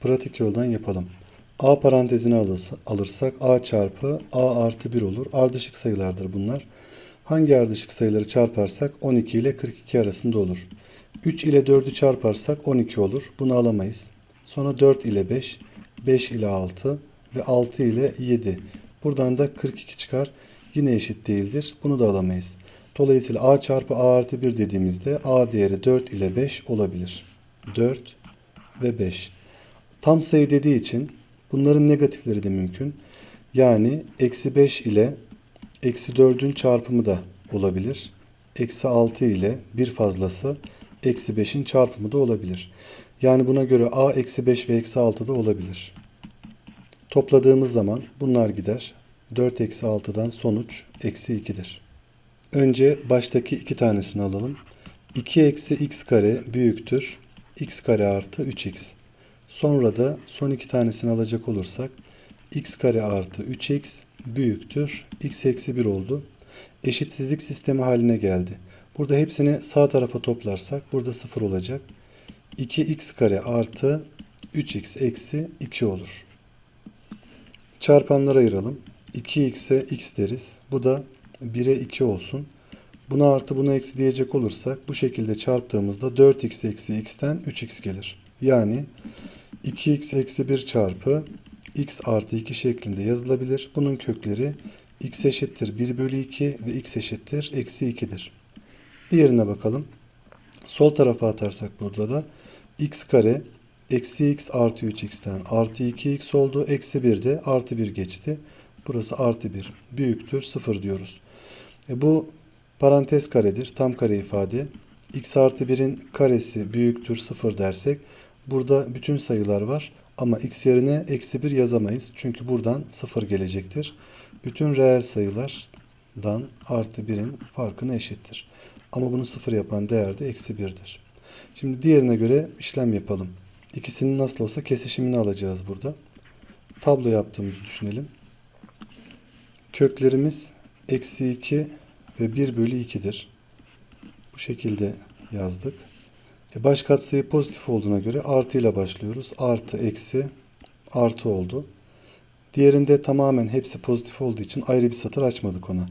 Pratik yoldan yapalım. A parantezine alırsa- alırsak A çarpı A artı 1 olur. Ardışık sayılardır bunlar. Hangi ardışık sayıları çarparsak 12 ile 42 arasında olur. 3 ile 4'ü çarparsak 12 olur. Bunu alamayız. Sonra 4 ile 5, 5 ile 6 ve 6 ile 7. Buradan da 42 çıkar. Yine eşit değildir. Bunu da alamayız. Dolayısıyla A çarpı A artı 1 dediğimizde A değeri 4 ile 5 olabilir. 4 ve 5. Tam sayı dediği için bunların negatifleri de mümkün. Yani eksi 5 ile eksi 4'ün çarpımı da olabilir. Eksi 6 ile bir fazlası eksi 5'in çarpımı da olabilir. Yani buna göre a eksi 5 ve eksi 6 da olabilir. Topladığımız zaman bunlar gider. 4 eksi 6'dan sonuç eksi 2'dir. Önce baştaki iki tanesini alalım. 2 eksi x kare büyüktür. x kare artı 3x. Sonra da son iki tanesini alacak olursak x kare artı 3x büyüktür. x eksi 1 oldu. Eşitsizlik sistemi haline geldi. Burada hepsini sağ tarafa toplarsak burada 0 olacak. 2x kare artı 3x eksi 2 olur. Çarpanlara ayıralım. 2x'e x deriz. Bu da 1'e 2 olsun. Buna artı buna eksi diyecek olursak bu şekilde çarptığımızda 4x eksi x'ten 3x gelir. Yani 2x eksi 1 çarpı x artı 2 şeklinde yazılabilir. Bunun kökleri x eşittir 1 bölü 2 ve x eşittir eksi 2'dir. Diğerine bakalım. Sol tarafa atarsak burada da x kare eksi x artı 3x'ten artı 2x oldu. Eksi 1 de artı 1 geçti. Burası artı 1 büyüktür 0 diyoruz. E bu parantez karedir. Tam kare ifade. x artı 1'in karesi büyüktür 0 dersek burada bütün sayılar var. Ama x yerine eksi 1 yazamayız. Çünkü buradan 0 gelecektir. Bütün reel sayılardan artı 1'in farkına eşittir. Ama bunu 0 yapan değer de eksi 1'dir. Şimdi diğerine göre işlem yapalım. İkisinin nasıl olsa kesişimini alacağız burada. Tablo yaptığımızı düşünelim. Köklerimiz eksi 2 ve 1 bölü 2'dir. Bu şekilde yazdık. E baş katsayı pozitif olduğuna göre artı ile başlıyoruz. Artı, eksi, artı oldu. Diğerinde tamamen hepsi pozitif olduğu için ayrı bir satır açmadık ona.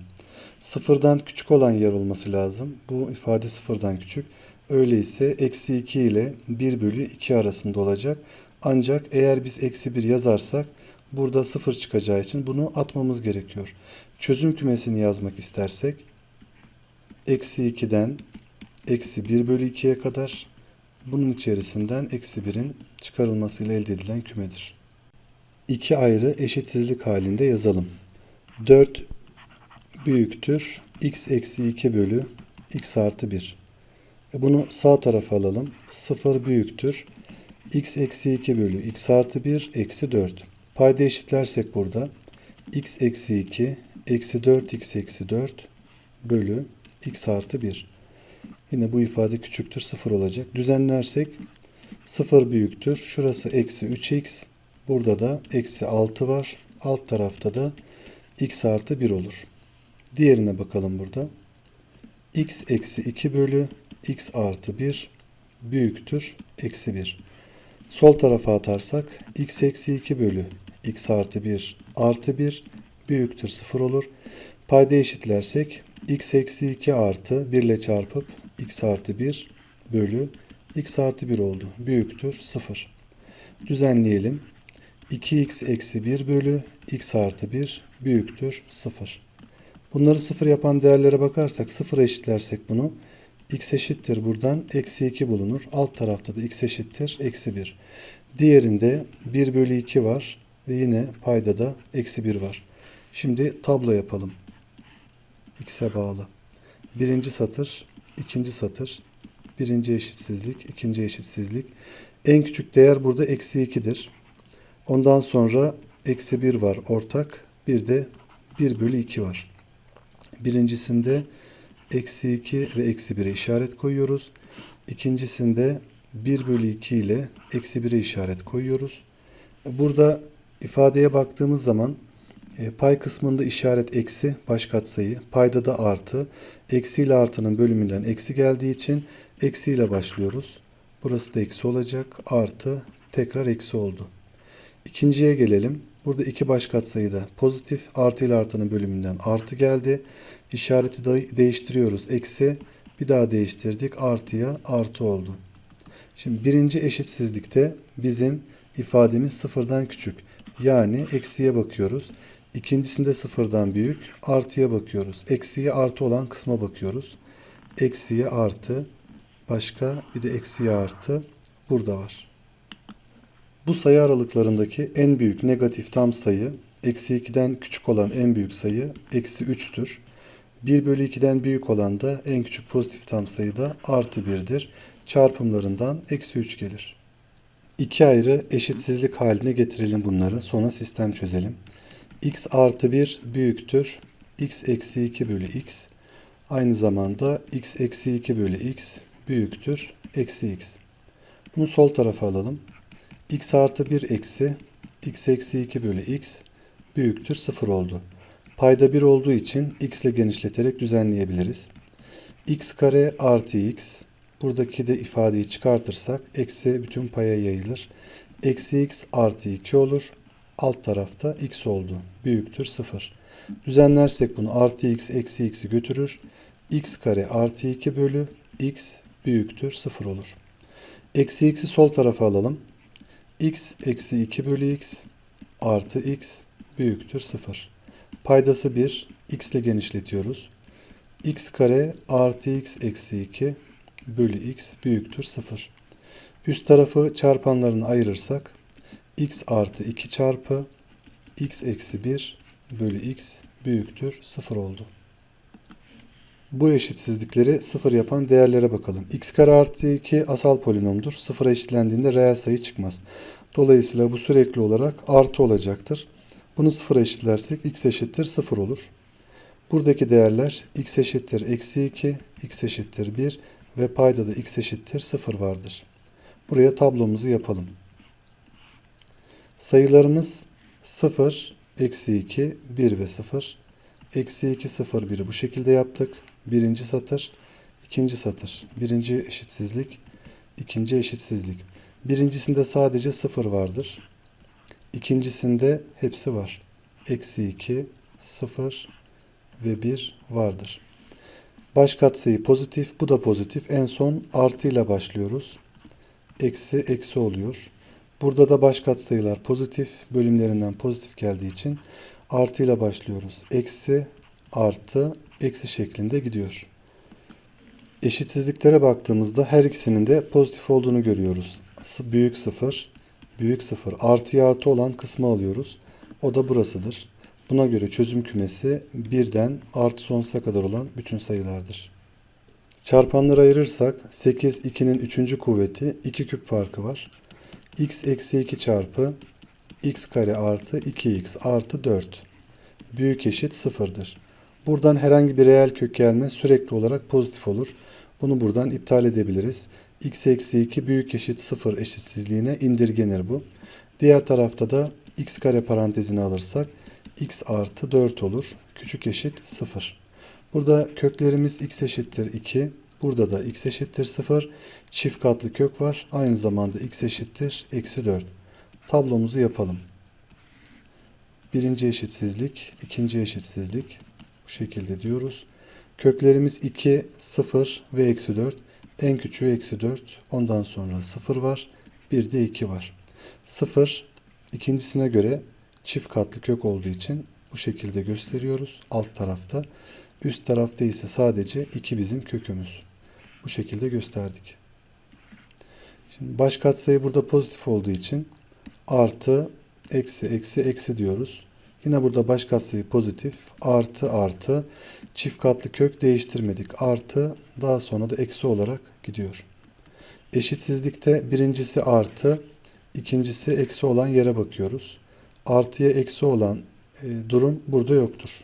Sıfırdan küçük olan yer olması lazım. Bu ifade sıfırdan küçük. Öyleyse eksi 2 ile 1 bölü 2 arasında olacak. Ancak eğer biz eksi 1 yazarsak burada sıfır çıkacağı için bunu atmamız gerekiyor. Çözüm kümesini yazmak istersek eksi 2'den eksi 1 bölü 2'ye kadar bunun içerisinden eksi 1'in çıkarılmasıyla elde edilen kümedir. İki ayrı eşitsizlik halinde yazalım. 4 büyüktür x eksi 2 bölü x artı 1. E bunu sağ tarafa alalım. 0 büyüktür x eksi 2 bölü x artı 1 eksi 4. Payda eşitlersek burada x eksi 2 eksi 4 x eksi 4 bölü x artı 1. Yine bu ifade küçüktür 0 olacak. Düzenlersek 0 büyüktür. Şurası eksi 3x. Burada da eksi 6 var. Alt tarafta da x artı 1 olur. Diğerine bakalım burada. x eksi 2 bölü x artı 1 büyüktür eksi 1. Sol tarafa atarsak x eksi 2 bölü x artı 1 artı 1 büyüktür 0 olur. Payda eşitlersek x eksi 2 artı 1 ile çarpıp x artı 1 bölü x artı 1 oldu. Büyüktür 0. Düzenleyelim. 2x eksi 1 bölü x artı 1 büyüktür 0. Bunları 0 yapan değerlere bakarsak 0 eşitlersek bunu x eşittir buradan eksi 2 bulunur. Alt tarafta da x eşittir eksi 1. Diğerinde 1 bölü 2 var ve yine payda da eksi 1 var. Şimdi tablo yapalım. x'e bağlı. Birinci satır, ikinci satır, birinci eşitsizlik, ikinci eşitsizlik. En küçük değer burada eksi 2'dir. Ondan sonra eksi 1 var ortak. Bir de 1 bölü 2 var. Birincisinde eksi 2 ve eksi 1'e işaret koyuyoruz. İkincisinde 1 bölü 2 ile eksi 1'e işaret koyuyoruz. Burada ifadeye baktığımız zaman e, pay kısmında işaret eksi baş katsayı, payda da artı. Eksi ile artının bölümünden eksi geldiği için eksi ile başlıyoruz. Burası da eksi olacak. Artı tekrar eksi oldu. İkinciye gelelim. Burada iki baş katsayıda pozitif artı ile artının bölümünden artı geldi. İşareti de- değiştiriyoruz. Eksi bir daha değiştirdik. Artıya artı oldu. Şimdi birinci eşitsizlikte bizim ifademiz sıfırdan küçük. Yani eksiye bakıyoruz. İkincisinde sıfırdan büyük. Artıya bakıyoruz. Eksiye artı olan kısma bakıyoruz. Eksiye artı. Başka bir de eksiye artı. Burada var. Bu sayı aralıklarındaki en büyük negatif tam sayı, eksi 2'den küçük olan en büyük sayı eksi 3'tür. 1 bölü 2'den büyük olan da en küçük pozitif tam sayı da artı 1'dir. Çarpımlarından eksi 3 gelir. İki ayrı eşitsizlik haline getirelim bunları. Sonra sistem çözelim. X artı 1 büyüktür. x eksi 2 bölü x. Aynı zamanda x eksi 2 bölü x büyüktür. Eksi x. Bunu sol tarafa alalım x artı 1 eksi x eksi 2 bölü x büyüktür 0 oldu. Payda 1 olduğu için x ile genişleterek düzenleyebiliriz. x kare artı x buradaki de ifadeyi çıkartırsak eksi bütün paya yayılır. Eksi x artı 2 olur. Alt tarafta x oldu. Büyüktür 0. Düzenlersek bunu artı x eksi x'i götürür. x kare artı 2 bölü x büyüktür 0 olur. Eksi x'i sol tarafa alalım x eksi 2 bölü x artı x büyüktür 0. Paydası 1. x ile genişletiyoruz. x kare artı x eksi 2 bölü x büyüktür 0. Üst tarafı çarpanlarını ayırırsak x artı 2 çarpı x eksi 1 bölü x büyüktür 0 oldu. Bu eşitsizlikleri sıfır yapan değerlere bakalım. x kare artı 2 asal polinomdur. Sıfıra eşitlendiğinde reel sayı çıkmaz. Dolayısıyla bu sürekli olarak artı olacaktır. Bunu sıfıra eşitlersek x eşittir 0 olur. Buradaki değerler x eşittir eksi 2, x eşittir 1 ve payda da x eşittir 0 vardır. Buraya tablomuzu yapalım. Sayılarımız 0, eksi 2, 1 ve 0. Eksi 2, 0, 1'i bu şekilde yaptık. Birinci satır, ikinci satır. Birinci eşitsizlik, ikinci eşitsizlik. Birincisinde sadece 0 vardır. İkincisinde hepsi var. Eksi 2, 0 ve 1 vardır. Baş katsayı pozitif, bu da pozitif. En son artıyla başlıyoruz. Eksi, eksi oluyor. Burada da baş katsayılar pozitif, bölümlerinden pozitif geldiği için artıyla başlıyoruz. Eksi, artı, eksi şeklinde gidiyor. Eşitsizliklere baktığımızda her ikisinin de pozitif olduğunu görüyoruz. Büyük sıfır, büyük sıfır. Artıya artı olan kısmı alıyoruz. O da burasıdır. Buna göre çözüm kümesi birden artı sonsuza kadar olan bütün sayılardır. Çarpanları ayırırsak 8 2'nin 3. kuvveti 2 küp farkı var. X eksi 2 çarpı x kare artı 2x artı 4 büyük eşit sıfırdır. Buradan herhangi bir reel kök gelme sürekli olarak pozitif olur. Bunu buradan iptal edebiliriz. x eksi 2 büyük eşit 0 eşitsizliğine indirgenir bu. Diğer tarafta da x kare parantezini alırsak x artı 4 olur. Küçük eşit 0. Burada köklerimiz x eşittir 2. Burada da x eşittir 0. Çift katlı kök var. Aynı zamanda x eşittir eksi 4. Tablomuzu yapalım. Birinci eşitsizlik, ikinci eşitsizlik. Bu şekilde diyoruz. Köklerimiz 2, 0 ve eksi 4. En küçüğü eksi 4. Ondan sonra 0 var. Bir de 2 var. 0 ikincisine göre çift katlı kök olduğu için bu şekilde gösteriyoruz alt tarafta. Üst tarafta ise sadece 2 bizim kökümüz. Bu şekilde gösterdik. Şimdi baş katsayı burada pozitif olduğu için artı, eksi, eksi, eksi diyoruz. Yine burada baş katsayı pozitif, artı, artı, çift katlı kök değiştirmedik. Artı, daha sonra da eksi olarak gidiyor. Eşitsizlikte birincisi artı, ikincisi eksi olan yere bakıyoruz. Artıya eksi olan e, durum burada yoktur.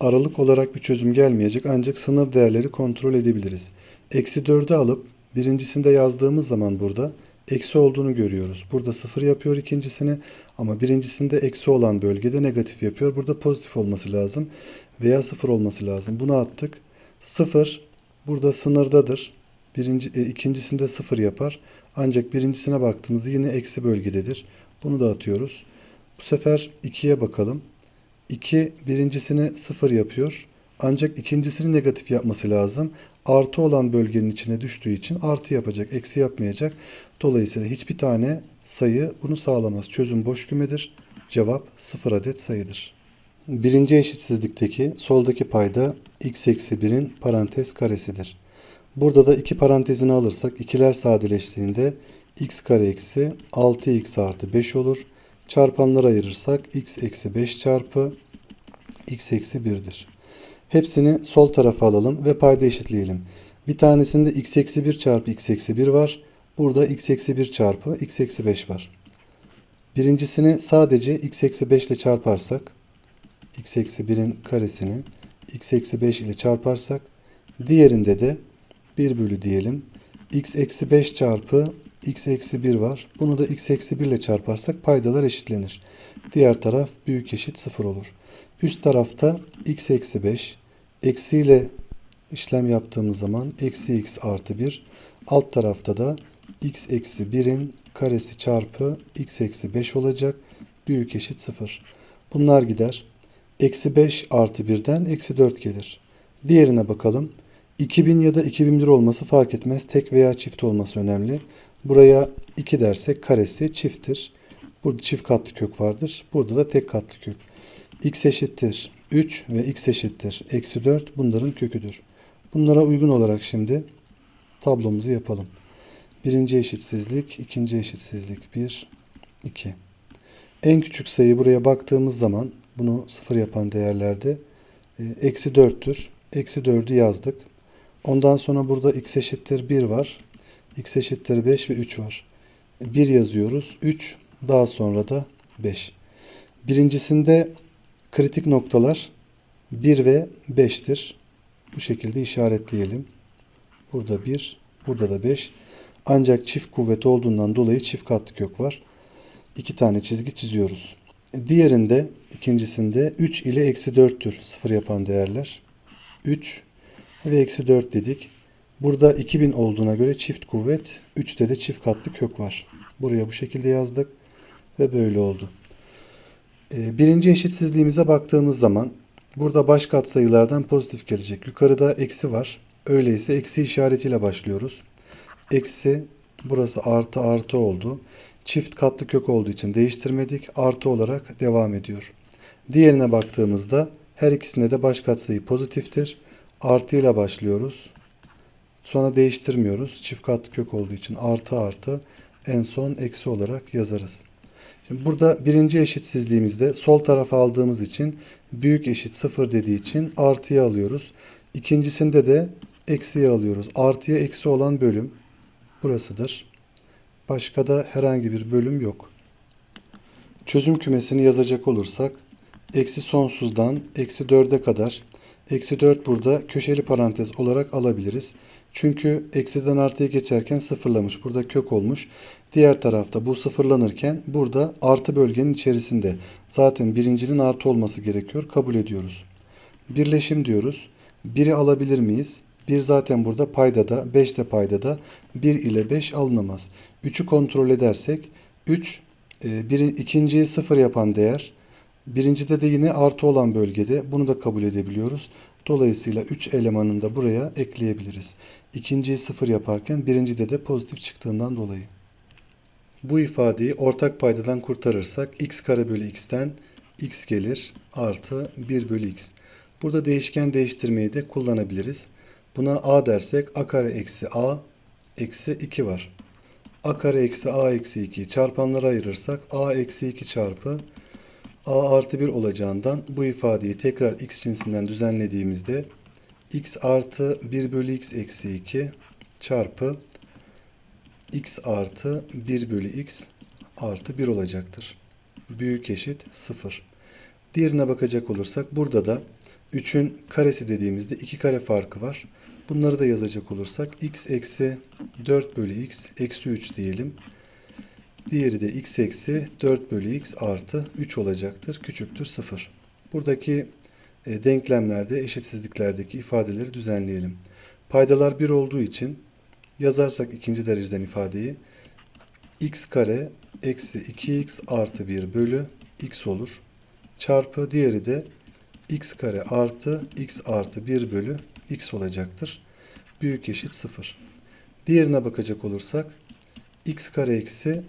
Aralık olarak bir çözüm gelmeyecek ancak sınır değerleri kontrol edebiliriz. Eksi 4'ü alıp birincisinde yazdığımız zaman burada eksi olduğunu görüyoruz. Burada sıfır yapıyor ikincisini ama birincisinde eksi olan bölgede negatif yapıyor. Burada pozitif olması lazım veya sıfır olması lazım. Bunu attık. Sıfır burada sınırdadır. Birinci, e, ikincisinde 0 yapar. Ancak birincisine baktığımızda yine eksi bölgededir. Bunu da atıyoruz. Bu sefer 2'ye bakalım. 2 birincisini 0 yapıyor. Ancak ikincisini negatif yapması lazım. Artı olan bölgenin içine düştüğü için artı yapacak, eksi yapmayacak. Dolayısıyla hiçbir tane sayı bunu sağlamaz. Çözüm boş kümedir. Cevap 0 adet sayıdır. Birinci eşitsizlikteki soldaki payda x eksi 1'in parantez karesidir. Burada da iki parantezini alırsak ikiler sadeleştiğinde x kare eksi 6x artı 5 olur. Çarpanlara ayırırsak x eksi 5 çarpı x eksi 1'dir. Hepsini sol tarafa alalım ve payda eşitleyelim. Bir tanesinde x eksi 1 çarpı x eksi 1 var. Burada x eksi 1 çarpı x eksi 5 var. Birincisini sadece x eksi 5 ile çarparsak x eksi 1'in karesini x eksi 5 ile çarparsak diğerinde de 1 bölü diyelim. x eksi 5 çarpı x eksi 1 var. Bunu da x eksi 1 ile çarparsak paydalar eşitlenir. Diğer taraf büyük eşit 0 olur. Üst tarafta x eksi 5 eksiyle işlem yaptığımız zaman eksi x artı 1. Alt tarafta da x eksi 1'in karesi çarpı x eksi 5 olacak. Büyük eşit 0. Bunlar gider. Eksi 5 artı 1'den eksi 4 gelir. Diğerine bakalım. 2000 ya da 2001 olması fark etmez. Tek veya çift olması önemli. Buraya 2 dersek karesi çifttir. Burada çift katlı kök vardır. Burada da tek katlı kök. x eşittir 3 ve x eşittir eksi 4 bunların köküdür. Bunlara uygun olarak şimdi tablomuzu yapalım. Birinci eşitsizlik, ikinci eşitsizlik 1, 2. En küçük sayı buraya baktığımız zaman bunu sıfır yapan değerlerde e, eksi 4'tür. Eksi 4'ü yazdık. Ondan sonra burada x eşittir 1 var. x eşittir 5 ve 3 var. 1 yazıyoruz. 3 daha sonra da 5. Birincisinde kritik noktalar 1 ve 5'tir. Bu şekilde işaretleyelim. Burada 1, burada da 5. Ancak çift kuvvet olduğundan dolayı çift katlı kök var. İki tane çizgi çiziyoruz. Diğerinde, ikincisinde 3 ile eksi 4'tür sıfır yapan değerler. 3 ve eksi 4 dedik. Burada 2000 olduğuna göre çift kuvvet, 3'te de çift katlı kök var. Buraya bu şekilde yazdık ve böyle oldu. Ee, Birinci eşitsizliğimize baktığımız zaman burada baş katsayılardan pozitif gelecek. Yukarıda eksi var. Öyleyse eksi işaretiyle başlıyoruz. Eksi burası artı artı oldu. Çift katlı kök olduğu için değiştirmedik. Artı olarak devam ediyor. Diğerine baktığımızda her ikisinde de baş katsayı pozitiftir. Artı ile başlıyoruz. Sonra değiştirmiyoruz. Çift katlı kök olduğu için artı artı en son eksi olarak yazarız. Şimdi burada birinci eşitsizliğimizde sol tarafa aldığımız için büyük eşit sıfır dediği için artıyı alıyoruz. İkincisinde de eksiyi alıyoruz. Artıya eksi olan bölüm burasıdır. Başka da herhangi bir bölüm yok. Çözüm kümesini yazacak olursak eksi sonsuzdan eksi 4'e kadar eksi 4 burada köşeli parantez olarak alabiliriz. Çünkü eksiden artıya geçerken sıfırlamış. Burada kök olmuş. Diğer tarafta bu sıfırlanırken burada artı bölgenin içerisinde. Zaten birincinin artı olması gerekiyor. Kabul ediyoruz. Birleşim diyoruz. 1'i alabilir miyiz? 1 zaten burada paydada, 5 de paydada. 1 ile 5 alınamaz. 3'ü kontrol edersek 3 e, bir, ikinciyi 0 yapan değer. Birincide de yine artı olan bölgede. Bunu da kabul edebiliyoruz. Dolayısıyla 3 elemanını da buraya ekleyebiliriz. İkinciyi 0 yaparken birincide de pozitif çıktığından dolayı. Bu ifadeyi ortak paydadan kurtarırsak x kare bölü x'ten x gelir artı 1 bölü x. Burada değişken değiştirmeyi de kullanabiliriz. Buna a dersek a kare eksi a eksi 2 var. a kare eksi a eksi 2 çarpanlara ayırırsak a eksi 2 çarpı a artı 1 olacağından bu ifadeyi tekrar x cinsinden düzenlediğimizde x artı 1 bölü x eksi 2 çarpı x artı 1 bölü x artı 1 olacaktır. Büyük eşit 0. Diğerine bakacak olursak burada da 3'ün karesi dediğimizde 2 kare farkı var. Bunları da yazacak olursak x eksi 4 bölü x eksi 3 diyelim. Diğeri de x eksi 4 bölü x artı 3 olacaktır. Küçüktür 0. Buradaki e, denklemlerde eşitsizliklerdeki ifadeleri düzenleyelim. Paydalar 1 olduğu için Yazarsak ikinci dereceden ifadeyi x kare eksi 2x artı 1 bölü x olur. Çarpı diğeri de x kare artı x artı 1 bölü x olacaktır. Büyük eşit 0. Diğerine bakacak olursak x kare eksi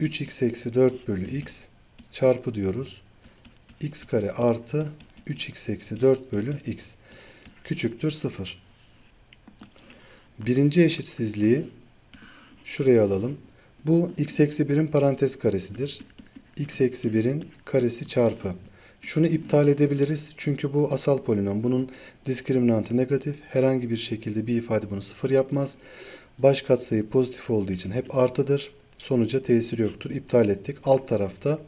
3x eksi 4 bölü x çarpı diyoruz. x kare artı 3x eksi 4 bölü x küçüktür 0. Birinci eşitsizliği şuraya alalım. Bu x eksi 1'in parantez karesidir. x eksi 1'in karesi çarpı. Şunu iptal edebiliriz. Çünkü bu asal polinom. Bunun diskriminantı negatif. Herhangi bir şekilde bir ifade bunu sıfır yapmaz. Baş katsayı pozitif olduğu için hep artıdır. Sonuca tesir yoktur. İptal ettik. Alt tarafta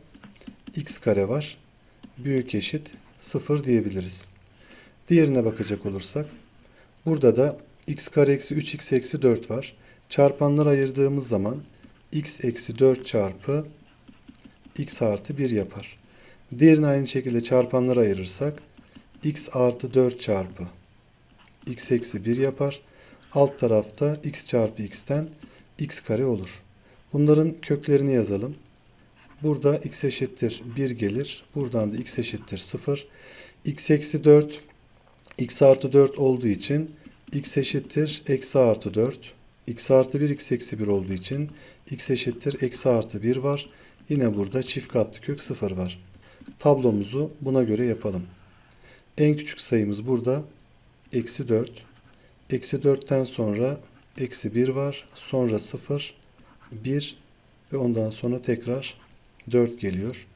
x kare var. Büyük eşit 0 diyebiliriz. Diğerine bakacak olursak. Burada da x kare eksi 3x eksi 4 var. Çarpanları ayırdığımız zaman x eksi 4 çarpı x artı 1 yapar. Diğerini aynı şekilde çarpanlara ayırırsak x artı 4 çarpı x eksi 1 yapar. Alt tarafta x çarpı x'ten x kare olur. Bunların köklerini yazalım. Burada x eşittir 1 gelir. Buradan da x eşittir 0. x eksi 4 x artı 4 olduğu için x eşittir eksi artı 4. x artı 1 x eksi 1 olduğu için x eşittir eksi artı 1 var. Yine burada çift katlı kök 0 var. Tablomuzu buna göre yapalım. En küçük sayımız burada eksi 4. Eksi 4'ten sonra eksi 1 var. Sonra 0, 1 ve ondan sonra tekrar 4 geliyor.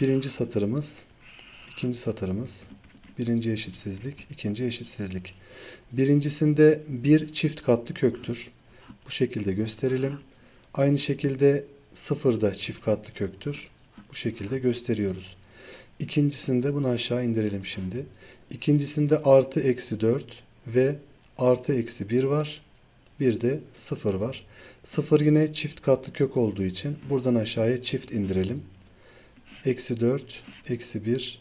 Birinci satırımız, ikinci satırımız, birinci eşitsizlik, ikinci eşitsizlik. Birincisinde bir çift katlı köktür. Bu şekilde gösterelim. Aynı şekilde 0 da çift katlı köktür. Bu şekilde gösteriyoruz. İkincisinde bunu aşağı indirelim şimdi. İkincisinde artı eksi 4 ve artı eksi 1 var. Bir de 0 var. 0 yine çift katlı kök olduğu için buradan aşağıya çift indirelim. Eksi 4, eksi 1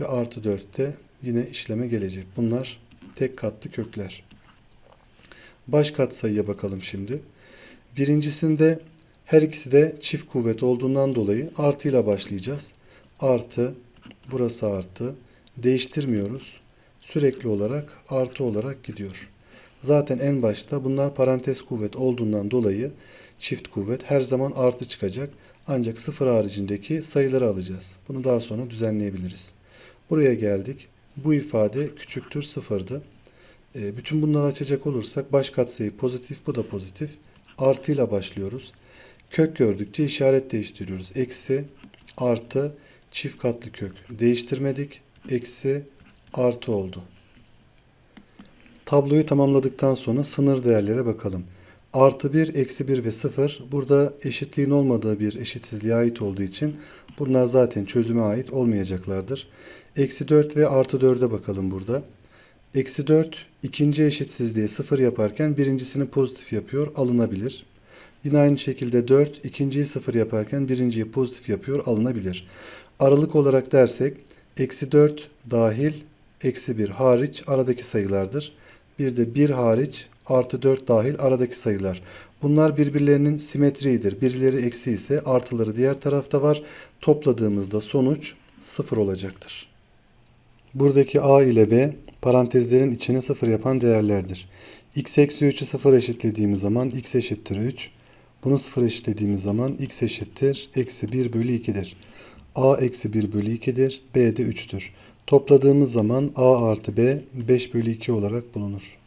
ve artı 4 de yine işleme gelecek. Bunlar tek katlı kökler. Baş katsayıya bakalım şimdi. Birincisinde her ikisi de çift kuvvet olduğundan dolayı artıyla başlayacağız. Artı, burası artı. Değiştirmiyoruz. Sürekli olarak artı olarak gidiyor. Zaten en başta bunlar parantez kuvvet olduğundan dolayı çift kuvvet her zaman artı çıkacak. Ancak sıfır haricindeki sayıları alacağız. Bunu daha sonra düzenleyebiliriz. Buraya geldik. Bu ifade küçüktür sıfırdı. E, bütün bunları açacak olursak baş katsayı pozitif, bu da pozitif. Artıyla başlıyoruz. Kök gördükçe işaret değiştiriyoruz. Eksi, artı, çift katlı kök. Değiştirmedik. Eksi, artı oldu. Tabloyu tamamladıktan sonra sınır değerlere bakalım. Artı 1, eksi 1 ve 0 burada eşitliğin olmadığı bir eşitsizliğe ait olduğu için bunlar zaten çözüme ait olmayacaklardır. Eksi 4 ve artı 4'e bakalım burada. Eksi 4 ikinci eşitsizliğe 0 yaparken birincisini pozitif yapıyor alınabilir. Yine aynı şekilde 4 ikinciyi 0 yaparken birinciyi pozitif yapıyor alınabilir. Aralık olarak dersek eksi 4 dahil eksi 1 hariç aradaki sayılardır. Bir de 1 hariç artı 4 dahil aradaki sayılar. Bunlar birbirlerinin simetriğidir. Birileri eksi ise artıları diğer tarafta var. Topladığımızda sonuç 0 olacaktır. Buradaki a ile b parantezlerin içine 0 yapan değerlerdir. x eksi 3'ü 0 eşitlediğimiz zaman x eşittir 3. Bunu 0 eşitlediğimiz zaman x eşittir eksi 1 bölü 2'dir. a eksi 1 bölü 2'dir. b de 3'tür. Topladığımız zaman a artı b 5 bölü 2 olarak bulunur.